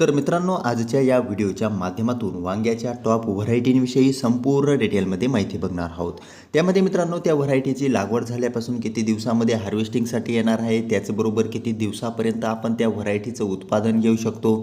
तर मित्रांनो आजच्या या व्हिडिओच्या माध्यमातून वांग्याच्या टॉप व्हरायटींविषयी संपूर्ण डिटेलमध्ये माहिती बघणार आहोत. त्यामध्ये मित्रांनो त्या व्हरायटीची लागवड झाल्यापासून किती दिवसामध्ये हार्वेस्टिंगसाठी येणार आहे त्याचबरोबर किती दिवसापर्यंत आपण त्या व्हरायटीचं उत्पादन घेऊ शकतो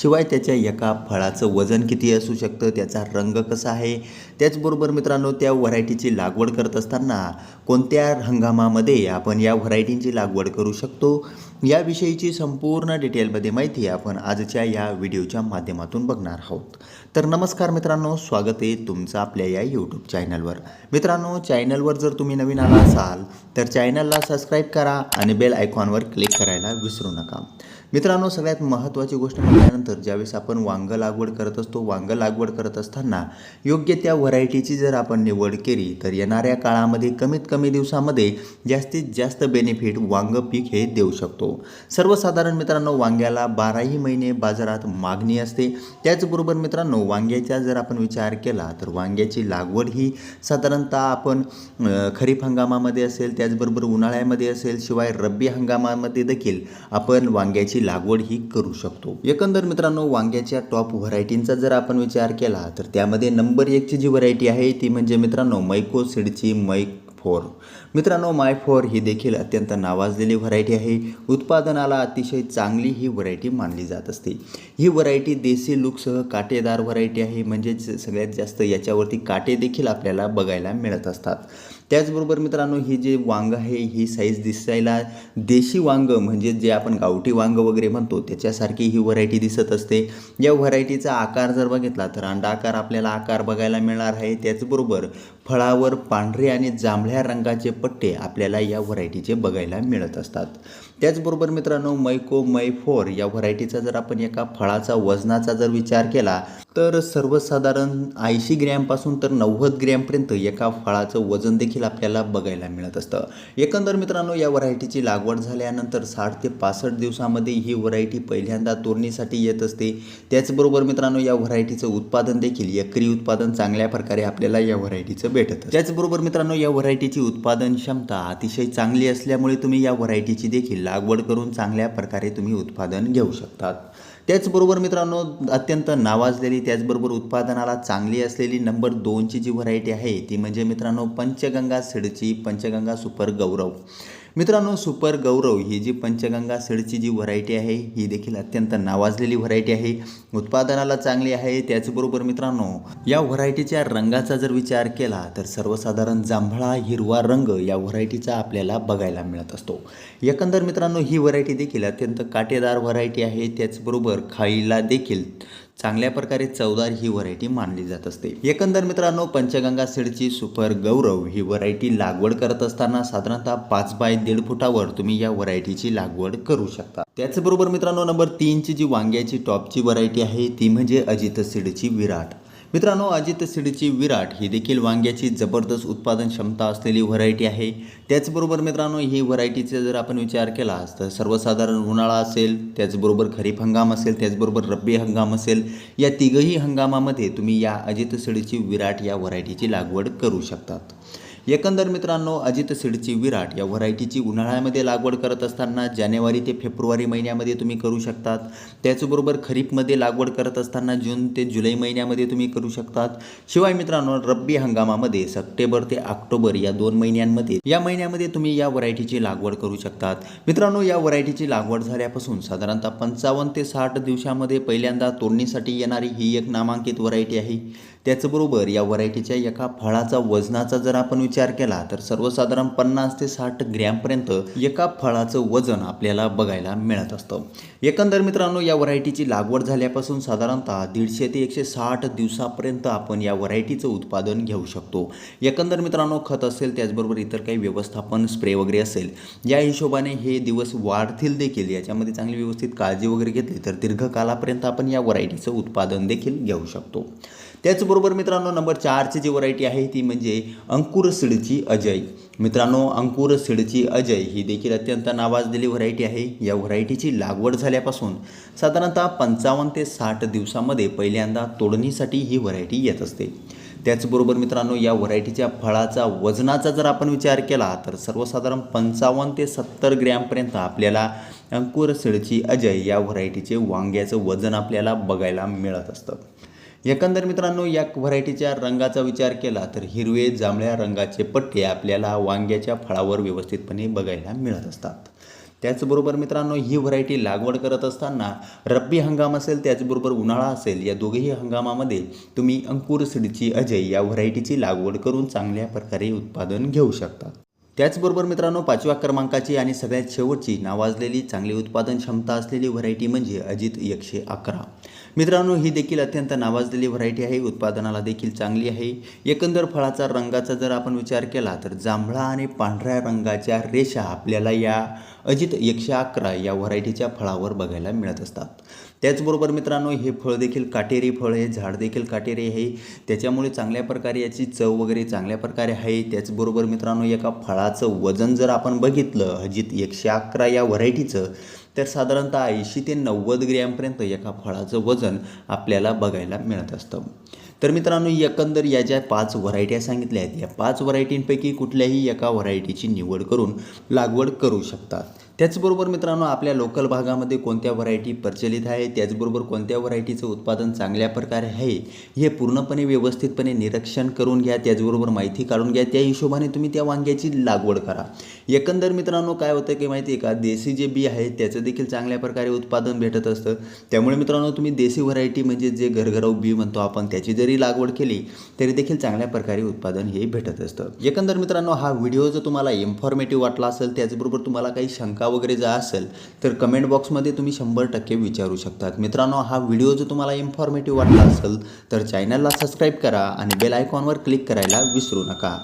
शिवाय त्याच्या एका फळाचं वजन किती असू शकतं त्याचा रंग कसा आहे त्याचबरोबर मित्रांनो त्या व्हरायटीची लागवड करत असताना कोणत्या हंगामामध्ये आपण या व्हरायटींची लागवड करू शकतो याविषयीची संपूर्ण डिटेलमध्ये माहिती आपण आजच्या या व्हिडिओच्या माध्यमातून बघणार आहोत. तर नमस्कार मित्रांनो स्वागत आहे तुमचं आपल्या या यूट्यूब चॅनलवर मित्रांनो चॅनलवर जर तुम्ही नवीन आला असाल तर चॅनलला सबस्क्राईब करा आणि बेल आयकॉनवर क्लिक करायला विसरू नका. मित्रांनो सगळ्यात महत्त्वाची गोष्ट म्हटल्यानंतर ज्यावेळेस आपण वांग लागवड करत असतो वांग लागवड करत असताना योग्य त्या व्हरायटीची जर आपण निवड केली तर येणाऱ्या काळामध्ये कमीत कमी दिवसामध्ये जास्तीत जास्त बेनिफिट वांग पीक हे देऊ शकतो. सर्वसाधारण मित्रांनो वांग्याला बाराही महिने बाजारात मागणी असते. त्याचबरोबर मित्रांनो वांग्याचा जर आपण विचार केला तर वांग्याची लागवड ही साधारणतः आपण खरीप हंगामामध्ये असेल त्याचबरोबर उन्हाळ्यामध्ये असेल शिवाय रब्बी हंगामामध्ये देखील आपण वांग्याची लागवड ही करू शकतो. एकंदर मित्रांनो वांग्याच्या टॉप व्हरायटींचा जर आपण विचार केला तर त्यामध्ये नंबर एकची जी व्हरायटी आहे ती म्हणजे मित्रांनो मैको सीडची मैक फोर. मित्रांनो माय फोर ही देखील अत्यंत नावाजलेली व्हरायटी आहे. उत्पादनाला अतिशय चांगली ही व्हरायटी मानली जात असते. ही व्हरायटी देसी लुकसह काटेदार व्हरायटी आहे म्हणजेच सगळ्यात जास्त याच्यावरती काटे देखील आपल्याला बघायला मिळत असतात. त्याचबरोबर मित्रांनो ही जे वांग आहे ही साईज दिसायला देशी वांग म्हणजे जे आपण गावठी वांग वगैरे म्हणतो त्याच्यासारखी ही व्हरायटी दिसत असते. या व्हरायटीचा आकार जर बघितला तर अंडाकार आपल्याला आकार बघायला मिळणार आहे. त्याचबरोबर फळावर पांढरे आणि जांभळ्या रंगाचे पट्टे आपल्याला या व्हरायटीचे बघायला मिळत असतात. त्याचबरोबर मित्रांनो मैको मैफोर या व्हरायटीचा जर आपण एका फळाचा वजनाचा जर विचार केला तर सर्वसाधारण ऐंशी ग्रॅमपासून तर नव्वद ग्रॅमपर्यंत एका फळाचं वजन देखील आपल्याला बघायला मिळत असतं. एकंदर मित्रांनो या व्हरायटीची लागवड झाल्यानंतर साठ ते पासष्ट दिवसामध्ये ही व्हरायटी पहिल्यांदा तोडणीसाठी येत असते. त्याचबरोबर मित्रांनो या व्हरायटीचं उत्पादन देखील एकरी उत्पादन चांगल्या प्रकारे आपल्याला या व्हरायटीचं भेटत त्याचबरोबर मित्रांनो या व्हरायटीची उत्पादन क्षमता अतिशय चांगली असल्यामुळे तुम्ही या व्हरायटीची देखील लागवड करून चांगल्या प्रकारे तुम्ही उत्पादन घेऊ शकतात. त्याचबरोबर मित्रांनो अत्यंत नावाजलेली त्याचबरोबर उत्पादनाला चांगली असलेली नंबर दोनची जी व्हरायटी आहे ती म्हणजे मित्रांनो पंचगंगा सिडची पंचगंगा सुपर गौरव. मित्रांनो सुपर गौरव ही जी पंचगंगा सीडची जी व्हरायटी आहे ही देखील अत्यंत नावाजलेली व्हरायटी आहे. उत्पादनाला चांगली आहे त्याचबरोबर मित्रांनो या व्हरायटीच्या रंगाचा जर विचार केला तर सर्वसाधारण जांभळा हिरवा रंग या व्हरायटीचा आपल्याला बघायला मिळत असतो. एकंदर मित्रांनो ही व्हरायटी देखील अत्यंत काटेदार व्हरायटी आहे. त्याचबरोबर खाईला देखील चांगल्या प्रकारे चवदार ही व्हरायटी मानली जात असते. एकंदर मित्रांनो पंचगंगा सीडची सुपर गौरव ही व्हरायटी लागवड करत असताना साधारणतः पाच बाय दीड फुटावर तुम्ही या व्हरायटीची लागवड करू शकता. त्याचबरोबर मित्रांनो नंबर तीनची जी वांग्याची टॉपची व्हरायटी आहे ती म्हणजे अजित सीडची विराट. मित्रांनो अजित सिडीची विराट ही देखील वांग्याची जबरदस्त उत्पादन क्षमता असलेली व्हरायटी आहे. त्याचबरोबर मित्रांनो ही व्हरायटीचा जर आपण विचार केला तर सर्वसाधारण उन्हाळा असेल त्याचबरोबर खरीप हंगाम असेल त्याचबरोबर रब्बी हंगाम असेल या तिघही हंगामामध्ये तुम्ही या अजित सिडीची विराट या व्हरायटीची लागवड करू शकतात. एकंदर मित्रांनो अजित सीडची विराट या व्हरायटीची उन्हाळ्यामध्ये लागवड करत असताना जानेवारी ते फेब्रुवारी महिन्यामध्ये तुम्ही करू शकतात. त्याचबरोबर खरीपमध्ये लागवड करत असताना जून ते जुलै महिन्यामध्ये तुम्ही करू शकतात. शिवाय मित्रांनो रब्बी हंगामामध्ये सप्टेंबर ते ऑक्टोबर या दोन महिन्यांमध्ये या महिन्यामध्ये तुम्ही या व्हरायटीची लागवड करू शकतात. मित्रांनो या व्हरायटीची लागवड झाल्यापासून साधारणतः पंचावन्न ते साठ दिवसामध्ये पहिल्यांदा तोडणीसाठी येणारी ही एक नामांकित व्हरायटी आहे. त्याचबरोबर या व्हरायटीच्या एका फळाचा वजनाचा जर आपण विचार केला तर सर्वसाधारण पन्नास ते साठ ग्रॅमपर्यंत एका फळाचं वजन आपल्याला बघायला मिळत असतं. एकंदर मित्रांनो या व्हरायटीची लागवड झाल्यापासून साधारणतः दीडशे ते एकशे साठ दिवसापर्यंत आपण या व्हरायटीचं उत्पादन घेऊ शकतो. एकंदर मित्रांनो खत असेल त्याचबरोबर इतर काही व्यवस्थापन स्प्रे वगैरे असेल या हिशोबाने हे दिवस वाढतील देखील. याच्यामध्ये चांगली व्यवस्थित काळजी वगैरे घेतली तर दीर्घकालापर्यंत आपण या व्हरायटीचं उत्पादन देखील घेऊ शकतो. त्याचबरोबर मित्रांनो नंबर चारची जी व्हरायटी आहे ती म्हणजे अंकुर सिडची अजय. मित्रांनो अंकुर सिडची अजय ही देखील अत्यंत नावाजलेली व्हरायटी आहे. या व्हरायटीची लागवड झाल्यापासून साधारणतः पंचावन्न ते साठ दिवसामध्ये पहिल्यांदा तोडणीसाठी ही व्हरायटी येत असते. त्याचबरोबर मित्रांनो या व्हरायटीच्या फळाचा वजनाचा जर आपण विचार केला तर सर्वसाधारण पंचावन्न ते सत्तर ग्रॅमपर्यंत आपल्याला अंकुर सिडची अजय या व्हरायटीचे वांग्याचं वजन आपल्याला बघायला मिळत असतं. एकंदर मित्रांनो या व्हरायटीच्या रंगाचा विचार केला तर हिरवे जांभळ्या रंगाचे पट्टे आपल्याला वांग्याच्या फळावर व्यवस्थितपणे बघायला मिळत असतात. त्याचबरोबर मित्रांनो ही व्हरायटी लागवड करत असताना रब्बी हंगाम असेल त्याचबरोबर उन्हाळा असेल या दोघेही हंगामामध्ये तुम्ही अंकुर सिडची अजय या व्हरायटीची लागवड करून चांगल्या प्रकारे उत्पादन घेऊ शकता. त्याचबरोबर मित्रांनो पाचव्या क्रमांकाची आणि सगळ्यात शेवटची नावाजलेली चांगली उत्पादन क्षमता असलेली व्हरायटी म्हणजे अजित एकशे अकरा. मित्रांनो ही देखील अत्यंत नावाजलेली व्हरायटी आहे. उत्पादनाला देखील चांगली आहे. एकंदर फळाचा रंगाचा जर आपण विचार केला तर जांभळा आणि पांढऱ्या रंगाच्या रेषा आपल्याला या अजित एकशे अकरा या व्हरायटीच्या फळावर बघायला मिळत असतात. त्याचबरोबर मित्रांनो हे फळ देखील काटेरी फळ आहे झाड देखील काटेरी आहे. त्याच्यामुळे चांगल्या प्रकारे याची चव वगैरे चांगल्या प्रकारे आहे. त्याचबरोबर मित्रांनो एका फळाचं वजन जर आपण बघितलं हजित एकशे अकरा या व्हरायटीचं तर साधारणतः ऐंशी ते नव्वद ग्रॅमपर्यंत एका फळाचं वजन आपल्याला बघायला मिळत असतं. तर मित्रांनो एकंदर या ज्या पाच व्हरायट्या सांगितल्या आहेत या पाच व्हरायटींपैकी कुठल्याही एका व्हरायटीची निवड करून लागवड करू शकतात त्याचबरोबर मित्रांनो आपल्या लोकल भागामध्ये कोणत्या व्हरायटी प्रचलित आहे? त्याचबरोबर कोणत्या व्हरायटीचं उत्पादन चांगल्या प्रकारे आहे? हे पूर्णपणे व्यवस्थितपणे निरीक्षण करून घ्या त्याचबरोबर माहिती काढून घ्या. त्या हिशोबाने तुम्ही त्या वांग्याची लागवड करा. एकंदर मित्रांनो काय होतं की माहिती आहे का? देशी जे बी आहे त्याचं देखील चांगल्या प्रकारे उत्पादन भेटत असतं. त्यामुळे मित्रांनो तुम्ही देशी व्हरायटी म्हणजे जे घरघराऊ बी म्हणतो आपण त्याची जरी लागवड केली तरी देखील चांगल्या प्रकारे उत्पादन हे भेटत असतं. एकंदर मित्रांनो हा व्हिडिओ जर तुम्हाला इन्फॉर्मेटिव्ह वाटला असेल त्याचबरोबर तुम्हाला काही शंका शंका वगैरे जर असेल तर कमेंट बॉक्समध्ये तुम्ही शंभर टक्के विचारू शकतात. मित्रांनो हा व्हिडिओ जर तुम्हाला इन्फॉर्मेटिव्ह वाटला असेल तर चॅनलला सबस्क्राईब करा आणि बेल आयकॉनवर क्लिक करायला विसरू नका.